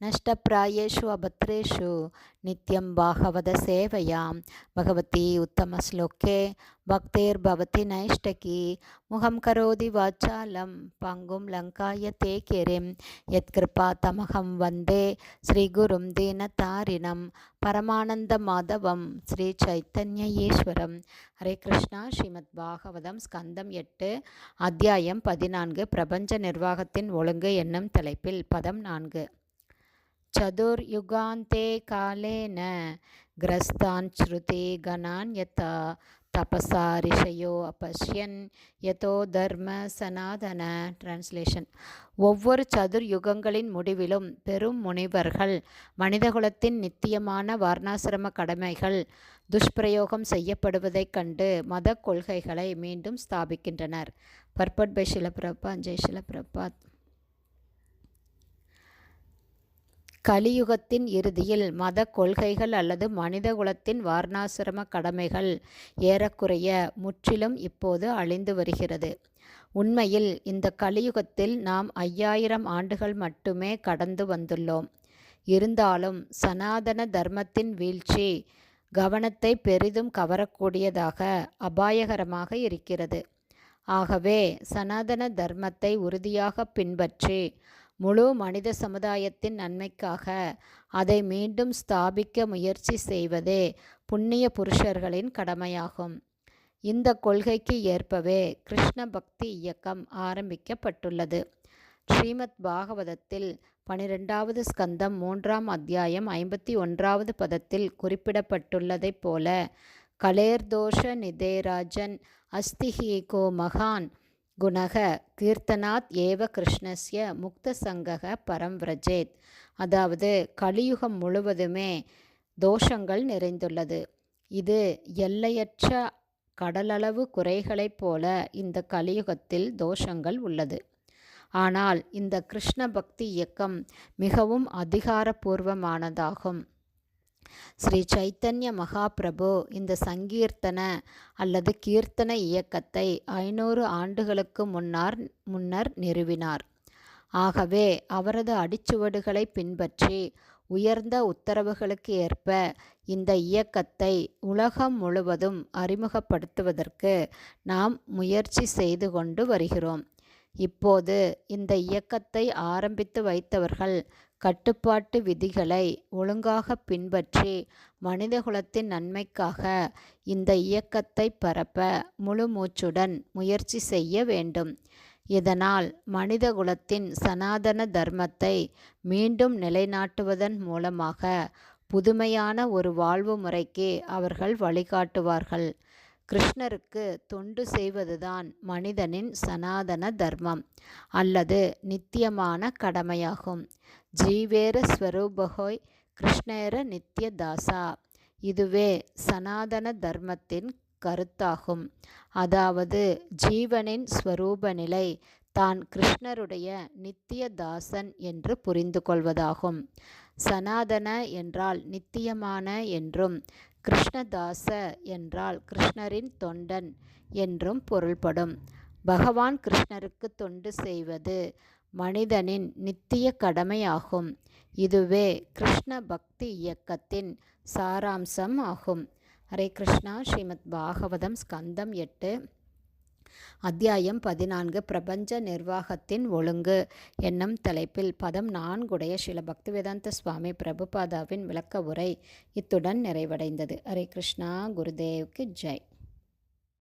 நஷ்டப்பிராயேஷு அபத்ரேஷு நித்யம் பாகவத சேவையாம் பகவதி உத்தமஸ்லோகே பக்தேர்பவதி நைஷ்டகி முகம் கரோதி வாச்சாலம் பங்கும் லங்காய தே கிரிம் யத்கிருபா தமகம் வந்தே ஸ்ரீகுரும் தீனதாரிணம் பரமானந்த மாதவம் ஸ்ரீ சைத்தன்ய ஈஸ்வரம் ஹரே கிருஷ்ணா ஸ்ரீமத் பாகவதம் ஸ்கந்தம் எட்டு அத்தியாயம் பதினான்கு பிரபஞ்ச நிர்வாகத்தின் ஒழுங்கு என்னும் தலைப்பில் பதம் நான்கு. चतुर्युगान्ते कालेन ग्रस्तान् श्रुति गणान् यथा தபசா ரிஷயோ அப்பஷ்யன் யதோ தர்ம சனாதன டிரான்ஸ்லேஷன் ஒவ்வொரு சதுர் யுகங்களின் முடிவிலும் பெரும் முனிவர்கள் மனிதகுலத்தின் நித்தியமான வர்ணாசிரம கடமைகள் துஷ்பிரயோகம் செய்யப்படுவதைக் கண்டு மத கொள்கைகளை மீண்டும் ஸ்தாபிக்கின்றனர் பர்பட் பை ஷிலபிரபா ஜெய் ஷிலபிரபாத் கலியுகத்தின் இறுதியில் மத கொள்கைகள் அல்லது மனிதகுலத்தின் வார்ணாசிரம கடமைகள் ஏறக்குறைய முற்றிலும் இப்போது அழிந்து வருகிறது. உண்மையில் இந்த கலியுகத்தில் நாம் ஐயாயிரம் ஆண்டுகள் மட்டுமே கடந்து வந்துள்ளோம். இருந்தாலும் சனாதன தர்மத்தின் வீழ்ச்சி கவனத்தை பெரிதும் கவரக்கூடியதாக அபாயகரமாக இருக்கிறது. ஆகவே சனாதன தர்மத்தை உறுதியாக பின்பற்றி முழு மனித சமுதாயத்தின் நன்மைக்காக அதை மீண்டும் ஸ்தாபிக்க முயற்சி செய்வதே புண்ணிய புருஷர்களின் கடமையாகும். இந்த கொள்கைக்கு ஏற்பவே கிருஷ்ண பக்தி இயக்கம் ஆரம்பிக்கப்பட்டுள்ளது. ஸ்ரீமத் பாகவதத்தில் பனிரெண்டாவது ஸ்கந்தம் மூன்றாம் அத்தியாயம் ஐம்பத்தி ஒன்றாவது பதத்தில் குறிப்பிடப்பட்டுள்ளதைப் போல கலேர்தோஷ நிதேராஜன் அஸ்திஹீகோ மகான் குணக கீர்த்தனாத் ஏவ கிருஷ்ணஸ்ய முக்த சங்கக பரம் விரஜேத். அதாவது கலியுகம் முழுவதுமே தோஷங்கள் நிறைந்துள்ளது. இது எல்லையற்ற கடலளவு குறைகளைப் போல இந்த கலியுகத்தில் தோஷங்கள் உள்ளது. ஆனால் இந்த கிருஷ்ண பக்தி இயக்கம் மிகவும் அதிகாரபூர்வமானதாகும் ஸ்ரீ சைத்தன்ய மகாபிரபு இந்த சங்கீர்த்தன அல்லது கீர்த்தன இயக்கத்தை ஐநூறு ஆண்டுகளுக்கு முன்னார் முன்னர் நிறுவினார். ஆகவே அவரது அடிச்சுவடுகளை பின்பற்றி உயர்ந்த உத்தரவுகளுக்கு ஏற்ப இந்த இயக்கத்தை உலகம் முழுவதும் அறிமுகப்படுத்துவதற்கு நாம் முயற்சி செய்து கொண்டு வருகிறோம். இப்போது இந்த இயக்கத்தை ஆரம்பித்து வைத்தவர்கள் கட்டுப்பாட்டு விதிகளை ஒழுங்காக பின்பற்றி மனிதகுலத்தின் நன்மைக்காக இந்த இயக்கத்தை பரப்ப முழு மூச்சுடன் முயற்சி செய்ய வேண்டும். இதனால் மனிதகுலத்தின் சனாதன தர்மத்தை மீண்டும் நிலைநாட்டுவதன் மூலமாக புதுமையான ஒரு வாழ்வு முறைக்கு அவர்கள் வழிகாட்டுவார்கள். கிருஷ்ணருக்கு தொண்டு செய்வதுதான் மனிதனின் சனாதன தர்மம் அல்லது நித்தியமான கடமையாகும். ஜீவேர ஸ்வரூபகோய் கிருஷ்ணேர நித்திய தாசா இதுவே சனாதன தர்மத்தின் கருத்தாகும். அதாவது ஜீவனின் ஸ்வரூப நிலை தான் கிருஷ்ணருடைய நித்திய தாசன் என்று புரிந்து கொள்வதாகும் சனாதன என்றால் நித்தியமான என்றும் கிருஷ்ணதாச என்றால் கிருஷ்ணரின் தொண்டன் என்றும் பொருள்படும். பகவான் கிருஷ்ணருக்கு தொண்டு செய்வது மனிதனின் நித்திய கடமையாகும். இதுவே கிருஷ்ண பக்தி இயக்கத்தின் சாராம்சம் ஆகும். ஹரே கிருஷ்ணா ஸ்ரீமத் பாகவதம் ஸ்கந்தம் எட்டு. அத்தியாயம் பதினான்கு பிரபஞ்ச நிர்வாகத்தின் ஒழுங்கு என்னும் தலைப்பில் பதம் நான்குடைய சில பக்திவேதாந்த சுவாமி பிரபுபாதாவின் விளக்க உரை இத்துடன் நிறைவடைந்தது. ஹரே கிருஷ்ணா குருதேவ்க்கு ஜெய்.